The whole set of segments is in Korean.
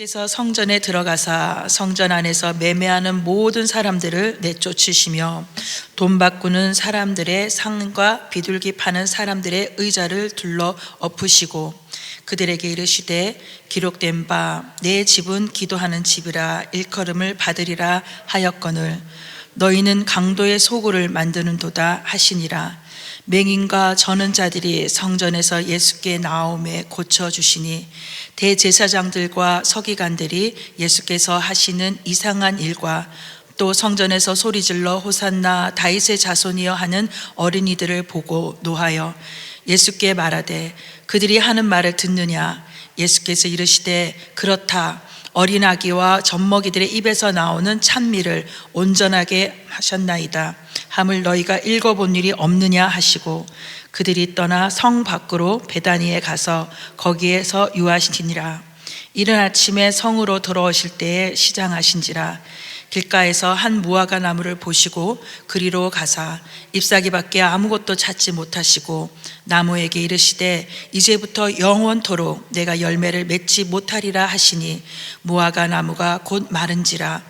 예수께서 성전에 들어가사 성전 안에서 매매하는 모든 사람들을 내쫓으시며 돈 바꾸는 사람들의 상과 비둘기 파는 사람들의 의자를 둘러 엎으시고 그들에게 이르시되 기록된 바 내 집은 기도하는 집이라 일컬음을 받으리라 하였거늘 너희는 강도의 소굴을 만드는도다 하시니라 맹인과 저는 자들이 성전에서 예수께 나옴에 고쳐 주시니 대제사장들과 서기관들이 예수께서 하시는 이상한 일과 또 성전에서 소리질러 호산나 다윗의 자손이여 하는 어린이들을 보고 노하여 예수께 말하되 그들이 하는 말을 듣느냐? 예수께서 이르시되 그렇다 어린 아기와 젖먹이들의 입에서 나오는 찬미를 온전하게 하셨나이다. 함을 너희가 읽어본 일이 없느냐 하시고 그들이 떠나 성 밖으로 베다니에 가서 거기에서 유하시니라. 이른 아침에 성으로 들어오실 때에 시장하신지라 길가에서 한 무화과 나무를 보시고 그리로 가사 잎사귀밖에 아무것도 찾지 못하시고 나무에게 이르시되 이제부터 영원토록 내가 열매를 맺지 못하리라 하시니 무화과 나무가 곧 마른지라.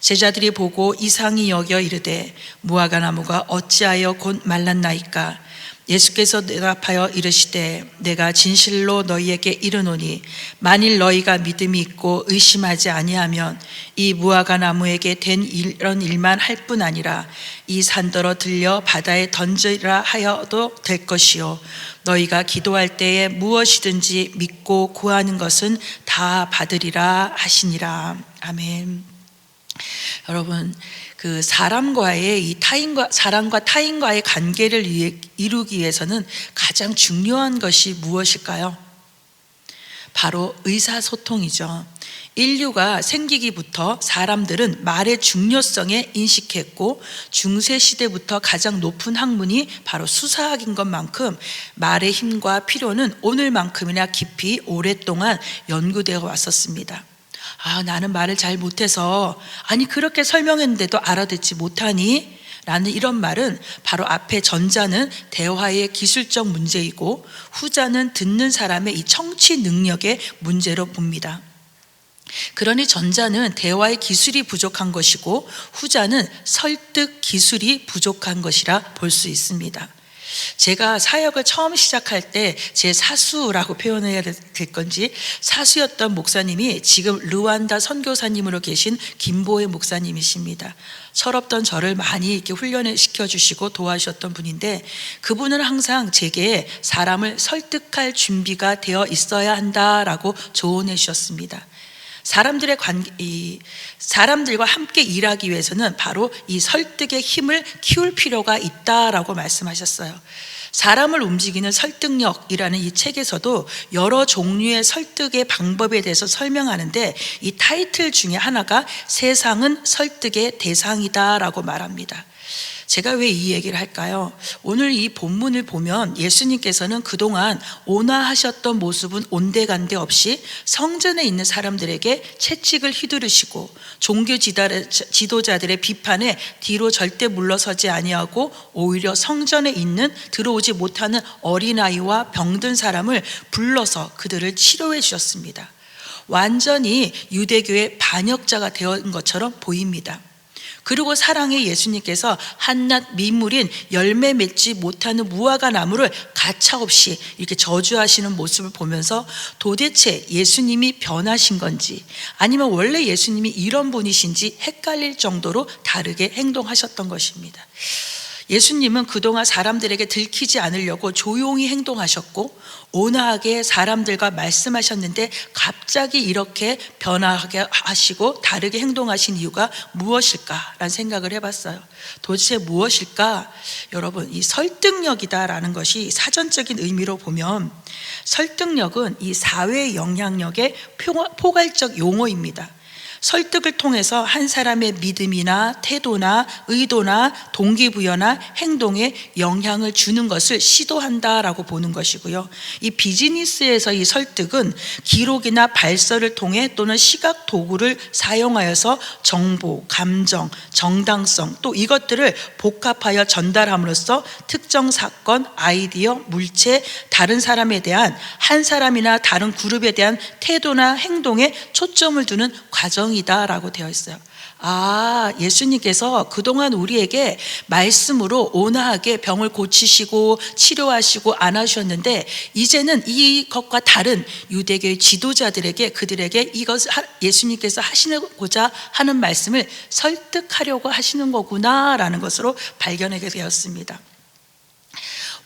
제자들이 보고 이상히 여겨 이르되 무화과 나무가 어찌하여 곧 말랐나이까 예수께서 대답하여 이르시되 내가 진실로 너희에게 이르노니 만일 너희가 믿음이 있고 의심하지 아니하면 이 무화과 나무에게 된 이런 일만 할 뿐 아니라 이 산더러 들려 바다에 던지라 하여도 될 것이요 너희가 기도할 때에 무엇이든지 믿고 구하는 것은 다 받으리라 하시니라 아멘. 여러분 그 사람과의 이 타인과 사람과 타인과의 관계를 이루기 위해서는 가장 중요한 것이 무엇일까요? 바로 의사소통이죠. 인류가 생기기부터 사람들은 말의 중요성에 인식했고 중세 시대부터 가장 높은 학문이 바로 수사학인 것만큼 말의 힘과 필요는 오늘만큼이나 깊이 오랫동안 연구되어 왔었습니다. 아, 나는 말을 잘 못해서, 아니, 그렇게 설명했는데도 알아듣지 못하니? 라는 이런 말은 바로 앞에 전자는 대화의 기술적 문제이고 후자는 듣는 사람의 이 청취 능력의 문제로 봅니다. 그러니 전자는 대화의 기술이 부족한 것이고 후자는 설득 기술이 부족한 것이라 볼 수 있습니다. 제가 사역을 처음 시작할 때 제 사수라고 표현해야 될 건지 사수였던 목사님이 지금 르완다 선교사님으로 계신 김보혜 목사님이십니다. 철없던 저를 많이 이렇게 훈련을 시켜주시고 도와주셨던 분인데 그분은 항상 제게 사람을 설득할 준비가 되어 있어야 한다라고 조언해 주셨습니다. 사람들의 관계, 이 사람들과 함께 일하기 위해서는 바로 이 설득의 힘을 키울 필요가 있다라고 말씀하셨어요. 사람을 움직이는 설득력이라는 이 책에서도 여러 종류의 설득의 방법에 대해서 설명하는데 이 타이틀 중에 하나가 세상은 설득의 대상이다라고 말합니다. 제가 왜 이 얘기를 할까요? 오늘 이 본문을 보면 예수님께서는 그동안 온화하셨던 모습은 온데간데 없이 성전에 있는 사람들에게 채찍을 휘두르시고 종교 지도자들의 비판에 뒤로 절대 물러서지 아니하고 오히려 성전에 있는 들어오지 못하는 어린아이와 병든 사람을 불러서 그들을 치료해 주셨습니다. 완전히 유대교의 반역자가 되은 것처럼 보입니다. 그리고 사랑의 예수님께서 한낱 미물인 열매 맺지 못하는 무화과 나무를 가차없이 이렇게 저주하시는 모습을 보면서 도대체 예수님이 변하신 건지 아니면 원래 예수님이 이런 분이신지 헷갈릴 정도로 다르게 행동하셨던 것입니다. 예수님은 그동안 사람들에게 들키지 않으려고 조용히 행동하셨고 온화하게 사람들과 말씀하셨는데 갑자기 이렇게 변화하게 하시고 다르게 행동하신 이유가 무엇일까라는 생각을 해봤어요. 도대체 무엇일까? 여러분, 이 설득력이다라는 것이 사전적인 의미로 보면 설득력은 이 사회 영향력의 포괄적 용어입니다. 설득을 통해서 한 사람의 믿음이나 태도나 의도나 동기부여나 행동에 영향을 주는 것을 시도한다라고 보는 것이고요. 이 비즈니스에서 이 설득은 기록이나 발설을 통해 또는 시각 도구를 사용하여서 정보, 감정, 정당성 또 이것들을 복합하여 전달함으로써 특정 사건, 아이디어, 물체, 다른 사람에 대한 한 사람이나 다른 그룹에 대한 태도나 행동에 초점을 두는 과정 이다 라고 되어 있어요. 아, 예수님께서 그동안 우리에게 말씀으로 온화하게 병을 고치시고 치료하시고 안아주셨는데 이제는 이것과 다른 유대교의 지도자들에게 그들에게 이것 예수님께서 하시고자 하는 말씀을 설득하려고 하시는 거구나라는 것으로 발견하게 되었습니다.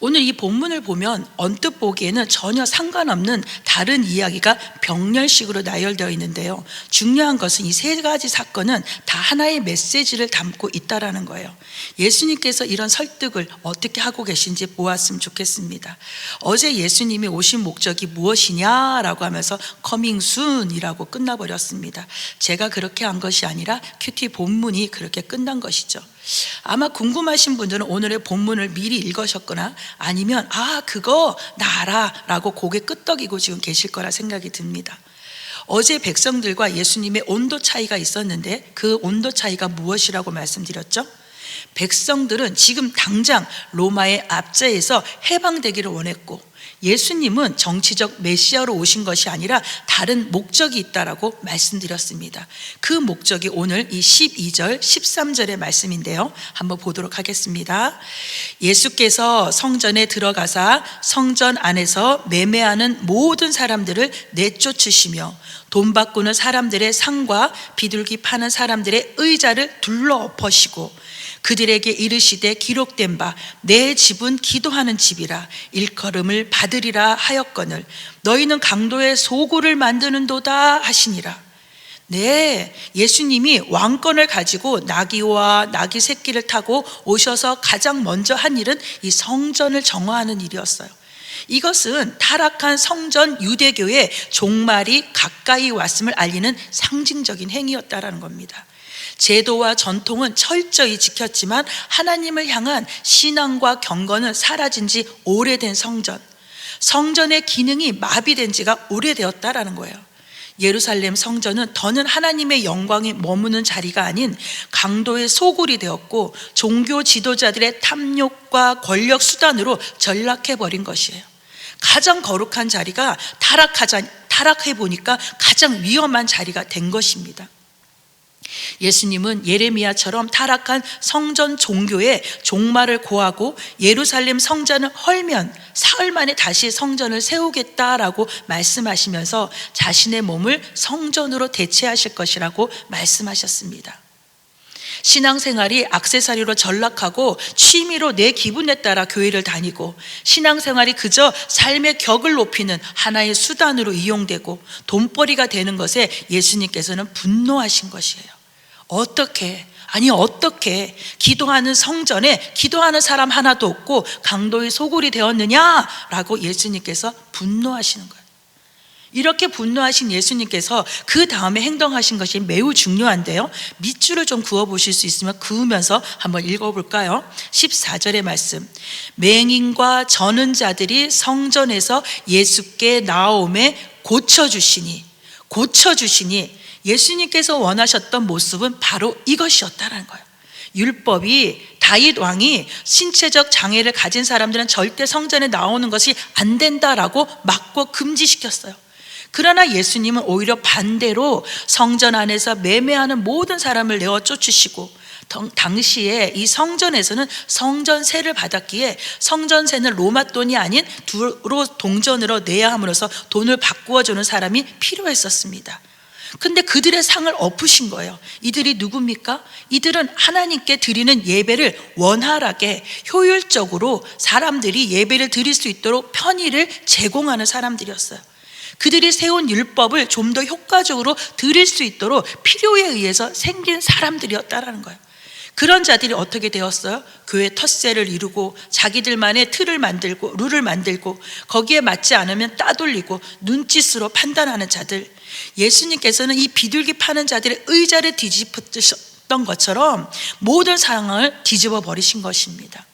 오늘 이 본문을 보면 언뜻 보기에는 전혀 상관없는 다른 이야기가 병렬식으로 나열되어 있는데요. 중요한 것은 이 세 가지 사건은 다 하나의 메시지를 담고 있다라는 거예요. 예수님께서 이런 설득을 어떻게 하고 계신지 보았으면 좋겠습니다. 어제 예수님이 오신 목적이 무엇이냐라고 하면서 커밍 순이라고 끝나버렸습니다. 제가 그렇게 한 것이 아니라 큐티 본문이 그렇게 끝난 것이죠. 아마 궁금하신 분들은 오늘의 본문을 미리 읽으셨거나 아니면 아 그거 나 알아 라고 고개 끄덕이고 지금 계실 거라 생각이 듭니다 어제 백성들과 예수님의 온도 차이가 있었는데 그 온도 차이가 무엇이라고 말씀드렸죠? 백성들은 지금 당장 로마의 압제에서 해방되기를 원했고 예수님은 정치적 메시아로 오신 것이 아니라 다른 목적이 있다라고 말씀드렸습니다. 그 목적이 오늘 이 12절, 13절의 말씀인데요. 한번 보도록 하겠습니다. 예수께서 성전에 들어가사 성전 안에서 매매하는 모든 사람들을 내쫓으시며 돈 바꾸는 사람들의 상과 비둘기 파는 사람들의 의자를 둘러 엎으시고 그들에게 이르시되 기록된 바 내 집은 기도하는 집이라 일컬음을 받으리라 하였거늘 너희는 강도의 소굴을 만드는도다 하시니라 네, 예수님이 왕권을 가지고 나귀와 나귀 새끼를 타고 오셔서 가장 먼저 한 일은 이 성전을 정화하는 일이었어요. 이것은 타락한 성전 유대교의 종말이 가까이 왔음을 알리는 상징적인 행위였다라는 겁니다. 제도와 전통은 철저히 지켰지만 하나님을 향한 신앙과 경건은 사라진 지 오래된 성전. 성전의 기능이 마비된 지가 오래되었다라는 거예요. 예루살렘 성전은 더는 하나님의 영광이 머무는 자리가 아닌 강도의 소굴이 되었고 종교 지도자들의 탐욕과 권력 수단으로 전락해 버린 것이에요. 가장 거룩한 자리가 타락하자 타락해 보니까 가장 위험한 자리가 된 것입니다. 예수님은 예레미야처럼 타락한 성전 종교의 종말을 고하고 예루살렘 성전을 헐면 사흘 만에 다시 성전을 세우겠다라고 말씀하시면서 자신의 몸을 성전으로 대체하실 것이라고 말씀하셨습니다. 신앙생활이 악세사리로 전락하고 취미로 내 기분에 따라 교회를 다니고 신앙생활이 그저 삶의 격을 높이는 하나의 수단으로 이용되고 돈벌이가 되는 것에 예수님께서는 분노하신 것이에요. 어떻게 아니 어떻게 기도하는 성전에 기도하는 사람 하나도 없고 강도의 소굴이 되었느냐라고 예수님께서 분노하시는 거예요. 이렇게 분노하신 예수님께서 그 다음에 행동하신 것이 매우 중요한데요. 밑줄을 좀 그어 보실 수 있으면 그으면서 한번 읽어 볼까요? 14절의 말씀. 맹인과 저는 자들이 성전에서 예수께 나옴에 고쳐 주시니 고쳐 주시니 예수님께서 원하셨던 모습은 바로 이것이었다라는 거예요. 율법이 다윗 왕이 신체적 장애를 가진 사람들은 절대 성전에 나오는 것이 안 된다라고 막고 금지시켰어요. 그러나 예수님은 오히려 반대로 성전 안에서 매매하는 모든 사람을 내어 쫓으시고 당시에 이 성전에서는 성전세를 받았기에 성전세는 로마 돈이 아닌 두로 동전으로 내야 함으로써 돈을 바꾸어 주는 사람이 필요했었습니다. 근데 그들의 상을 엎으신 거예요. 이들이 누굽니까? 이들은 하나님께 드리는 예배를 원활하게 효율적으로 사람들이 예배를 드릴 수 있도록 편의를 제공하는 사람들이었어요. 그들이 세운 율법을 좀 더 효과적으로 드릴 수 있도록 필요에 의해서 생긴 사람들이었다라는 거예요. 그런 자들이 어떻게 되었어요? 교회 텃세를 이루고 자기들만의 틀을 만들고 룰을 만들고 거기에 맞지 않으면 따돌리고 눈짓으로 판단하는 자들 예수님께서는 이 비둘기 파는 자들의 의자를 뒤집었던 것처럼 모든 상황을 뒤집어 버리신 것입니다.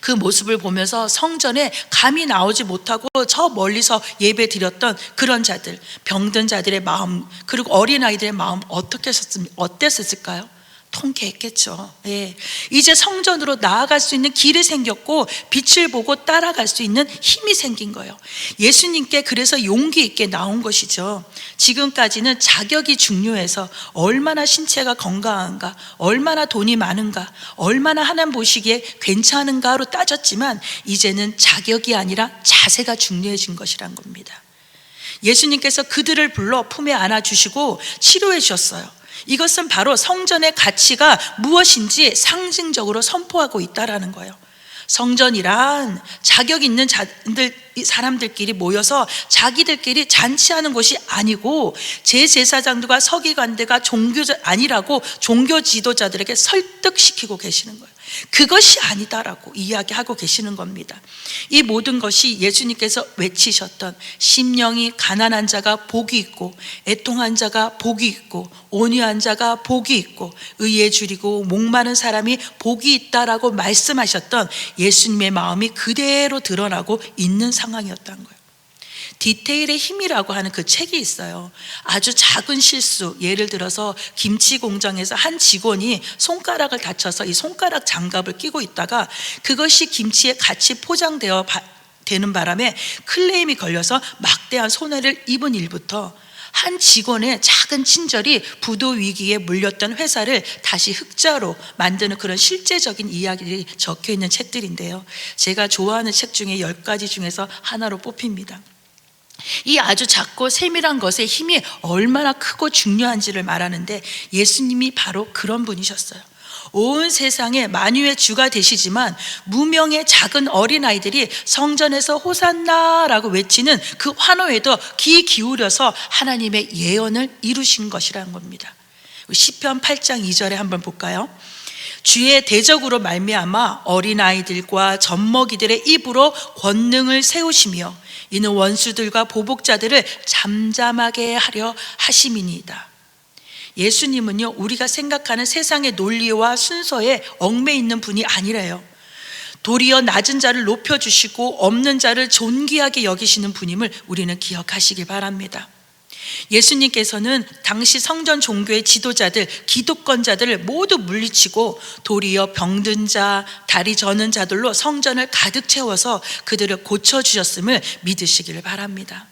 그 모습을 보면서 성전에 감히 나오지 못하고 저 멀리서 예배 드렸던 그런 자들, 병든 자들의 마음, 그리고 어린아이들의 마음 어떻게 했었, 어땠을까요? 통쾌했겠죠. 예. 이제 성전으로 나아갈 수 있는 길이 생겼고 빛을 보고 따라갈 수 있는 힘이 생긴 거예요. 예수님께 그래서 용기 있게 나온 것이죠. 지금까지는 자격이 중요해서 얼마나 신체가 건강한가, 얼마나 돈이 많은가, 얼마나 하나님 보시기에 괜찮은가로 따졌지만 이제는 자격이 아니라 자세가 중요해진 것이란 겁니다. 예수님께서 그들을 불러 품에 안아주시고 치료해 주셨어요. 이것은 바로 성전의 가치가 무엇인지 상징적으로 선포하고 있다라는 거예요. 성전이란 자격 있는 자들 사람들끼리 모여서 자기들끼리 잔치하는 곳이 아니고 제제사장들과 서기관들과 종교자 아니라고 종교 지도자들에게 설득시키고 계시는 거예요. 그것이 아니다라고 이야기하고 계시는 겁니다. 이 모든 것이 예수님께서 외치셨던 심령이 가난한 자가 복이 있고 애통한 자가 복이 있고 온유한 자가 복이 있고 의에 줄이고 목마른 사람이 복이 있다라고 말씀하셨던 예수님의 마음이 그대로 드러나고 있는 상황이었던 거예요. 디테일의 힘이라고 하는 그 책이 있어요. 아주 작은 실수, 예를 들어서 김치 공장에서 한 직원이 손가락을 다쳐서 이 손가락 장갑을 끼고 있다가 그것이 김치에 같이 포장되어 바, 되는 바람에 클레임이 걸려서 막대한 손해를 입은 일부터 한 직원의 작은 친절이 부도 위기에 물렸던 회사를 다시 흑자로 만드는 그런 실제적인 이야기들이 적혀 있는 책들인데요. 제가 좋아하는 책 중에 10가지 중에서 하나로 뽑힙니다. 이 아주 작고 세밀한 것의 힘이 얼마나 크고 중요한지를 말하는데 예수님이 바로 그런 분이셨어요. 온 세상에 만유의 주가 되시지만 무명의 작은 어린아이들이 성전에서 호산나라고 외치는 그 환호에도 귀 기울여서 하나님의 예언을 이루신 것이라는 겁니다. 시편 8장 2절에 한번 볼까요? 주의 대적으로 말미암아 어린아이들과 젖먹이들의 입으로 권능을 세우시며 이는 원수들과 보복자들을 잠잠하게 하려 하심이니이다. 예수님은요, 우리가 생각하는 세상의 논리와 순서에 얽매 있는 분이 아니래요. 도리어 낮은 자를 높여주시고 없는 자를 존귀하게 여기시는 분임을 우리는 기억하시길 바랍니다. 예수님께서는 당시 성전 종교의 지도자들, 기독권자들을 모두 물리치고 도리어 병든 자, 다리 저는 자들로 성전을 가득 채워서 그들을 고쳐주셨음을 믿으시기를 바랍니다.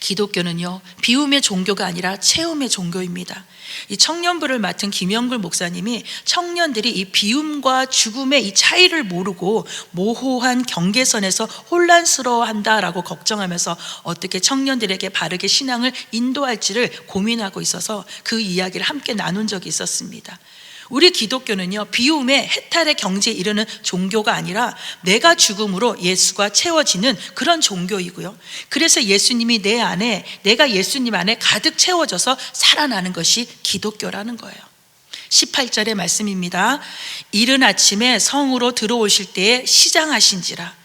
기독교는요, 비움의 종교가 아니라 체험의 종교입니다. 이 청년부를 맡은 김영글 목사님이 청년들이 이 비움과 죽음의 이 차이를 모르고 모호한 경계선에서 혼란스러워 한다라고 걱정하면서 어떻게 청년들에게 바르게 신앙을 인도할지를 고민하고 있어서 그 이야기를 함께 나눈 적이 있었습니다. 우리 기독교는요, 비움의 해탈의 경지에 이르는 종교가 아니라 내가 죽음으로 예수가 채워지는 그런 종교이고요. 그래서 예수님이 내 안에, 내가 예수님 안에 가득 채워져서 살아나는 것이 기독교라는 거예요. 18절의 말씀입니다. 이른 아침에 성으로 들어오실 때에 시장하신지라.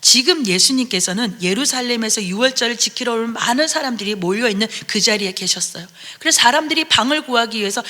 지금 예수님께서는 예루살렘에서 유월절을 지키러 온 많은 사람들이 모여 있는 그 자리에 계셨어요. 그래서 사람들이 방을 구하기 위해서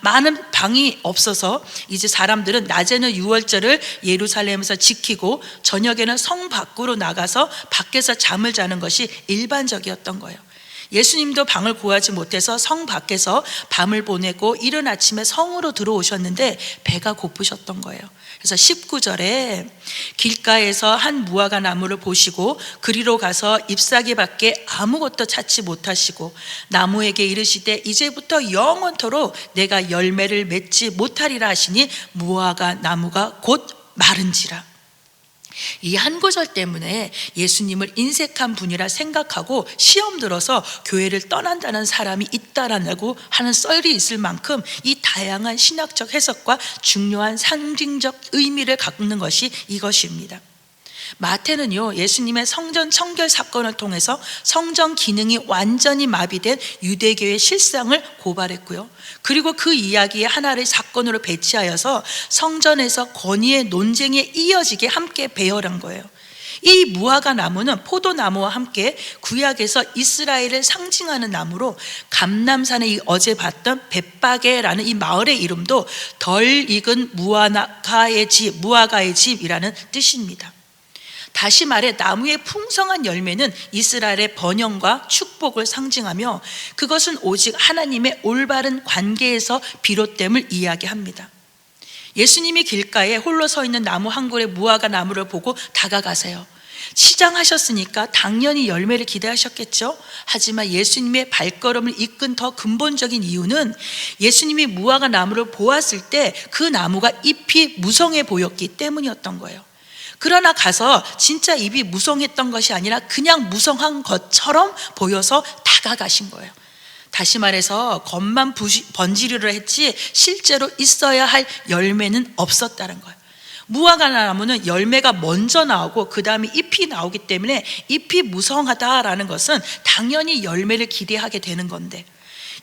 많은 방이 없어서 이제 사람들은 낮에는 유월절을 예루살렘에서 지키고 저녁에는 성 밖으로 나가서 밖에서 잠을 자는 것이 일반적이었던 거예요. 예수님도 방을 구하지 못해서 성 밖에서 밤을 보내고 이른 아침에 성으로 들어오셨는데 배가 고프셨던 거예요. 그래서 19절에 길가에서 한 무화과 나무를 보시고 그리로 가서 잎사귀 밖에 아무것도 찾지 못하시고 나무에게 이르시되 이제부터 영원토록 내가 열매를 맺지 못하리라 하시니 무화과 나무가 곧 마른지라. 이 한 구절 때문에 예수님을 인색한 분이라 생각하고 시험 들어서 교회를 떠난다는 사람이 있다라고 하는 썰이 있을 만큼 이 다양한 신학적 해석과 중요한 상징적 의미를 갖는 것이 이것입니다. 마태는요, 예수님의 성전 청결 사건을 통해서 성전 기능이 완전히 마비된 유대교의 실상을 고발했고요. 그리고 그 이야기의 하나를 사건으로 배치하여서 성전에서 권위의 논쟁에 이어지게 함께 배열한 거예요. 이 무화과 나무는 포도나무와 함께 구약에서 이스라엘을 상징하는 나무로 감남산에 이 어제 봤던 벳바게라는 이 마을의 이름도 덜 익은 무화과의 집, 무화과의 집이라는 뜻입니다. 다시 말해 나무의 풍성한 열매는 이스라엘의 번영과 축복을 상징하며 그것은 오직 하나님의 올바른 관계에서 비롯됨을 이야기합니다. 예수님이 길가에 홀로 서 있는 나무 한 그루의 무화과 나무를 보고 다가가세요. 시장하셨으니까 당연히 열매를 기대하셨겠죠. 하지만 예수님의 발걸음을 이끈 더 근본적인 이유는 예수님이 무화과 나무를 보았을 때 그 나무가 잎이 무성해 보였기 때문이었던 거예요. 그러나 가서 진짜 잎이 무성했던 것이 아니라 그냥 무성한 것처럼 보여서 다가가신 거예요. 다시 말해서 겉만 부시, 번지르르 했지 실제로 있어야 할 열매는 없었다는 거예요. 무화과 나무는 열매가 먼저 나오고 그 다음에 잎이 나오기 때문에 잎이 무성하다라는 것은 당연히 열매를 기대하게 되는 건데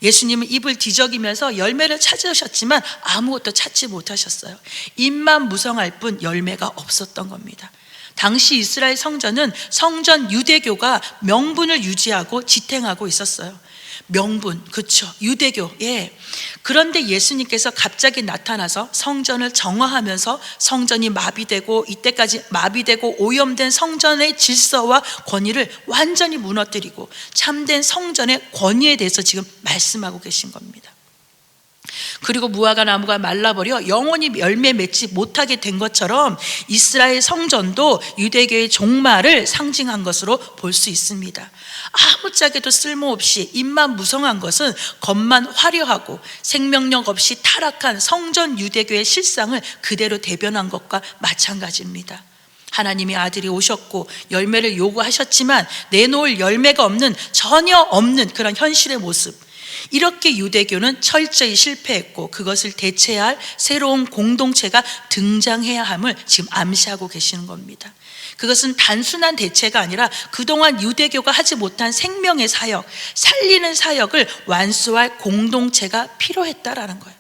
예수님은 잎을 뒤적이면서 열매를 찾으셨지만 아무것도 찾지 못하셨어요. 잎만 무성할 뿐 열매가 없었던 겁니다. 당시 이스라엘 성전은 성전 유대교가 명분을 유지하고 지탱하고 있었어요. 명분, 그쵸. 유대교, 예. 그런데 예수님께서 갑자기 나타나서 성전을 정화하면서 성전이 마비되고 이때까지 마비되고 오염된 성전의 질서와 권위를 완전히 무너뜨리고 참된 성전의 권위에 대해서 지금 말씀하고 계신 겁니다. 그리고 무화과 나무가 말라버려 영원히 열매 맺지 못하게 된 것처럼 이스라엘 성전도 유대교의 종말을 상징한 것으로 볼 수 있습니다. 아무짝에도 쓸모없이 입만 무성한 것은 겉만 화려하고 생명력 없이 타락한 성전 유대교의 실상을 그대로 대변한 것과 마찬가지입니다. 하나님이 아들이 오셨고 열매를 요구하셨지만 내놓을 열매가 없는 전혀 없는 그런 현실의 모습. 이렇게 유대교는 철저히 실패했고 그것을 대체할 새로운 공동체가 등장해야 함을 지금 암시하고 계시는 겁니다. 그것은 단순한 대체가 아니라 그동안 유대교가 하지 못한 생명의 사역, 살리는 사역을 완수할 공동체가 필요했다라는 거예요.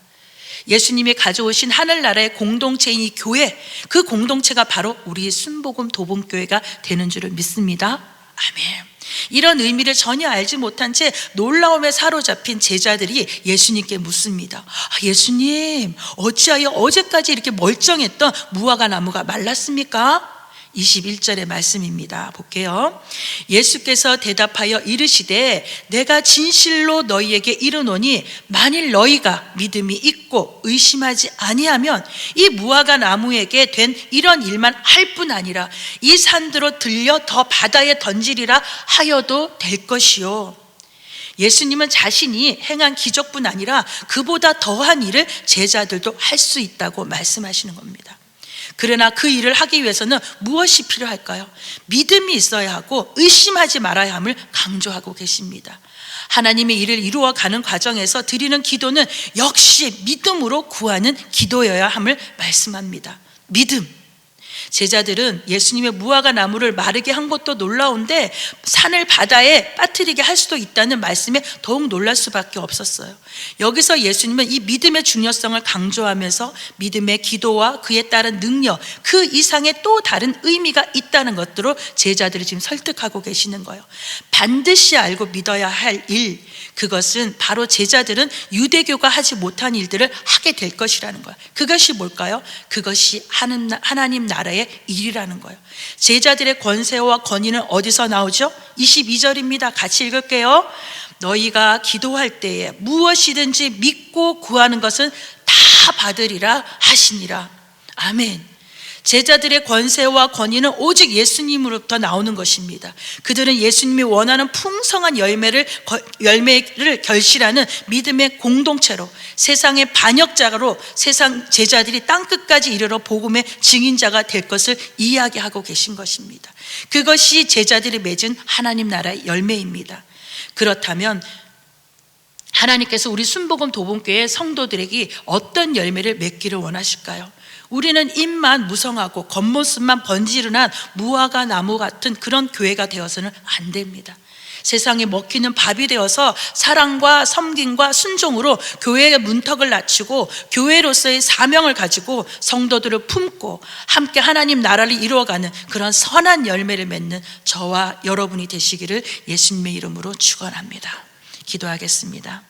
예수님이 가져오신 하늘나라의 공동체인 이 교회, 그 공동체가 바로 우리 순복음 도봉교회가 되는 줄을 믿습니다. 아멘. 이런 의미를 전혀 알지 못한 채 놀라움에 사로잡힌 제자들이 예수님께 묻습니다. 아, 예수님, 어찌하여 어제까지 이렇게 멀쩡했던 무화과 나무가 말랐습니까? 21절의 말씀입니다. 볼게요. 예수께서 대답하여 이르시되 내가 진실로 너희에게 이르노니 만일 너희가 믿음이 있고 의심하지 아니하면 이 무화과 나무에게 된 이런 일만 할 뿐 아니라 이 산들로 들려 더 바다에 던지리라 하여도 될 것이요. 예수님은 자신이 행한 기적뿐 아니라 그보다 더한 일을 제자들도 할 수 있다고 말씀하시는 겁니다. 그러나 그 일을 하기 위해서는 무엇이 필요할까요? 믿음이 있어야 하고 의심하지 말아야 함을 강조하고 계십니다. 하나님의 일을 이루어 가는 과정에서 드리는 기도는 역시 믿음으로 구하는 기도여야 함을 말씀합니다. 믿음. 제자들은 예수님의 무화과 나무를 마르게 한 것도 놀라운데 산을 바다에 빠뜨리게 할 수도 있다는 말씀에 더욱 놀랄 수밖에 없었어요. 여기서 예수님은 이 믿음의 중요성을 강조하면서 믿음의 기도와 그에 따른 능력, 그 이상의 또 다른 의미가 있다는 것들로 제자들을 지금 설득하고 계시는 거예요. 반드시 알고 믿어야 할 일, 그것은 바로 제자들은 유대교가 하지 못한 일들을 하게 될 것이라는 거예요. 그것이 뭘까요? 그것이 하나님 나라 의 일이라는 거예요. 제자들의 권세와 권위는 어디서 나오죠? 22절입니다. 같이 읽을게요. 너희가 기도할 때에 무엇이든지 믿고 구하는 것은 다 받으리라 하시니라. 아멘. 제자들의 권세와 권위는 오직 예수님으로부터 나오는 것입니다. 그들은 예수님이 원하는 풍성한 열매를 열매를 결실하는 믿음의 공동체로 세상의 반역자로 세상 제자들이 땅 끝까지 이르러 복음의 증인자가 될 것을 이야기하고 계신 것입니다. 그것이 제자들이 맺은 하나님 나라의 열매입니다. 그렇다면 하나님께서 우리 순복음 도봉교회 성도들에게 어떤 열매를 맺기를 원하실까요? 우리는 입만 무성하고 겉모습만 번지르난 무화과 나무 같은 그런 교회가 되어서는 안 됩니다. 세상에 먹히는 밥이 되어서 사랑과 섬김과 순종으로 교회의 문턱을 낮추고 교회로서의 사명을 가지고 성도들을 품고 함께 하나님 나라를 이루어가는 그런 선한 열매를 맺는 저와 여러분이 되시기를 예수님의 이름으로 축원합니다. 기도하겠습니다.